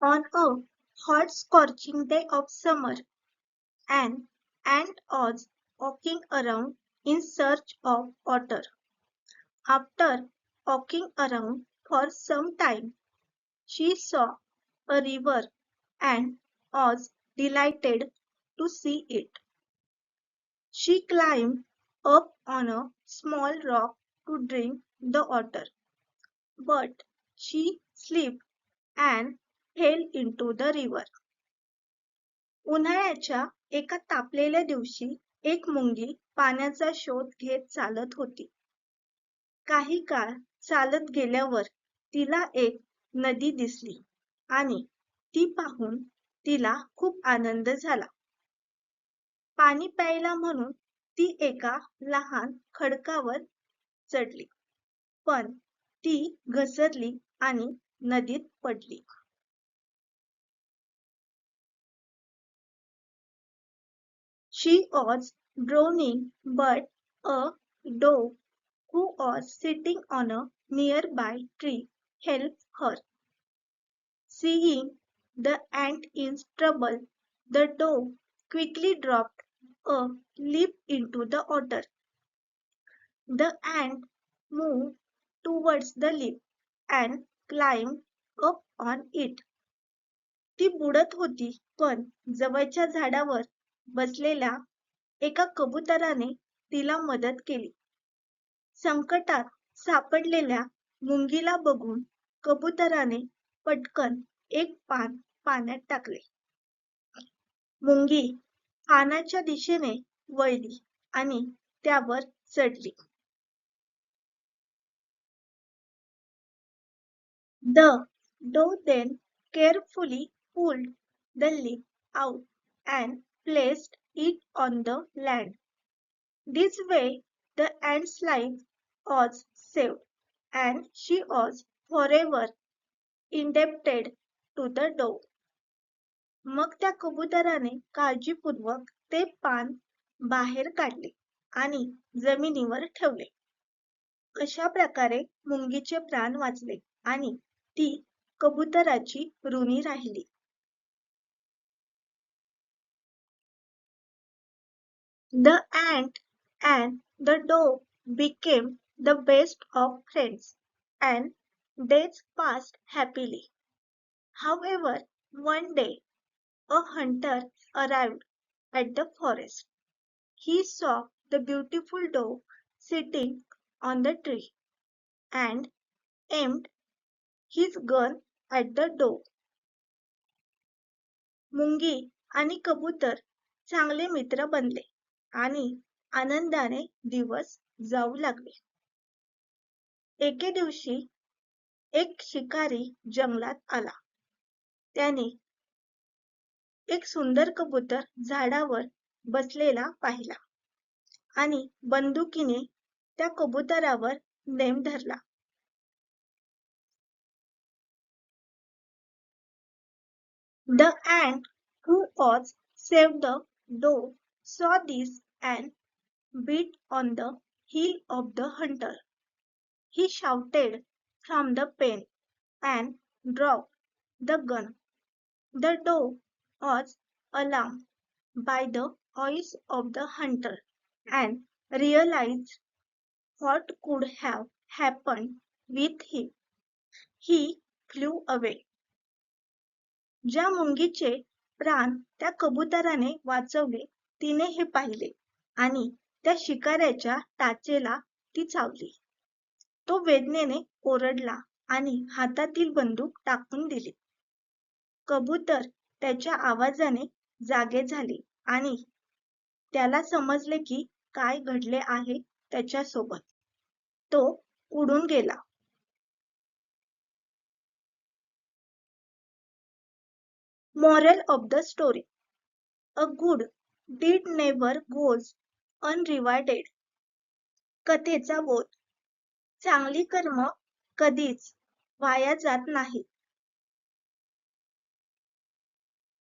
On a hot scorching day of summer, an ant was walking around in search of water. After walking around for some time, she saw a river and was delighted to see it. She climbed up on a small rock to drink the water, but she slipped and fell into the river. उन्हाळ्याच्या एका तापलेल्या दिवशी एक मुंगी पाण्याचा शोध घेत चालत होती. काही काळ चालत गेल्यावर तिला एक नदी दिसली आणि ती पाहून तिला खूप आनंद झाला. पाणी प्यायला म्हणून ती एका लहान खडकावर चढली, पण ती घसरली आणि नदीत पडली. She was drowning, but a dove who was sitting on a nearby tree helped her. Seeing the ant in trouble, the dove quickly dropped a leaf into the water. The ant moved towards the leaf and climbed up on it. ती बुडत होती पण जवळच्या झाडावर बसलेल्या एका कबुतराने तिला मदत केली. संकटात सापडलेल्या मुंगीला बघून कबुतराने पटकन एक पान पाण्यात टाकले. मुंगी पानाच्या दिशेने वळली आणि त्यावर चढली. The डो then carefully pulled the leaf out and placed it on the land. This way, the ant's life was saved, and she was forever indebted to the dove. मग त्या कबुतराने काळजीपूर्वक ते पान बाहेर काढले आणि जमिनीवर ठेवले. अशा प्रकारे मुंगीचे प्राण वाचले आणि ती कबुतराची ऋणी राहिली. The ant and the dove became the best of friends, and days passed happily. However, one day a hunter arrived at the forest. He saw the beautiful dove sitting on the tree and aimed his gun at the dove. मुंगी आणि कबूतर चांगले मित्र बनले आणि आनंदाने दिवस जाऊ लागले. एके दिवशी एक शिकारी जंगलात आला. त्याने एक सुंदर कबूतर झाडावर बसलेला पाहिला आणि बंदुकीने त्या कबुतरावर नेम धरला. The ant who was saved the dove saw this and beat on the heel of the hunter. He shouted from the pen and dropped the gun. The doe was alarmed by the voice of the hunter and realized what could have happened with him. He flew away. ज्या मुंगीचे प्राण त्या कबुतराने वाचवले तिने हे पाहिले आणि त्या शिकाऱ्याच्या टाचेला ती चावली. तो वेदनेने ओरडला आणि हातातील बंदूक टाकून दिली. कबूतर त्याच्या आवाजाने जागे झाले आणि त्याला समजले की काय घडले आहे त्याच्यासोबत. तो उडून गेला. Moral of the story a good deed never goes unrewarded. कथेचा बोध चांगली कर्म कधीच वाया जात नाहीत